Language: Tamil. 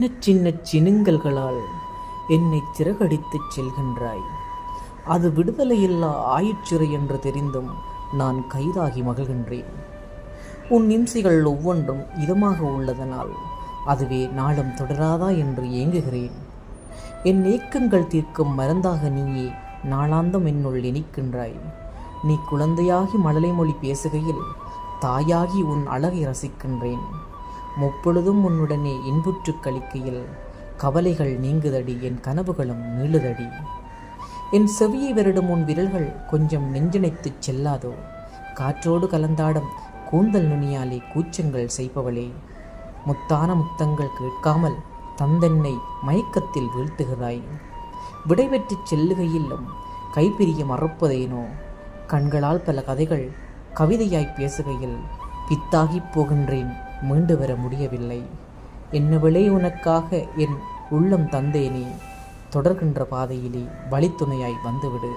சின்ன சின்ன சினுங்கல்களால் என்னை சிறகடித்துச் செல்கின்றாய். அது விடுதலையில்லா ஆயுச்சிறை என்று தெரிந்தும் நான் கைதாகி மகிழ்கின்றேன். உன் இம்சைகள் ஒவ்வொன்றும் இதமாக உள்ளதனால் அதுவே நாளும் தொடராதா என்று ஏங்குகிறேன். என் ஏக்கங்கள் தீர்க்கும் மருந்தாக நீயே நாளாந்தம் என்னுள் இனிக்கின்றாய். நீ குழந்தையாகி மழலை மொழி பேசுகையில் தாயாகி உன் அழகை ரசிக்கின்றேன். முப்பொழுதும் உன்னுடனே இன்புற்றுக் கழிக்கையில் கவலைகள் நீங்குதடி என் கனவுகளும் நீளுதடி. என் செவியை வருடும் உன் விரல்கள் கொஞ்சம் நெஞ்சினைத்துச் செல்லாதோ? காற்றோடு கலந்தாடும் கூந்தல் நுனியாலே கூச்சங்கள் செய்பவளே. முத்தான முத்தங்கள் கேட்காமல் தந்தென்னை மயக்கத்தில் வீழ்த்துகிறாய். விடைபெற்று செல்லுகையிலும் கைப்பிரிய மறப்பதேனோ கண்களால் பல கதைகள் கவிதையாய் பேசுகையில் பித்தாகிப் போகின்றேன். மீண்டு வர முடியவில்லை. என்னவளே உனக்காக என் உள்ளம் தந்தேனே? தொடர்கின்ற பாதையிலே வழித்துணையாய் வந்துவிடு.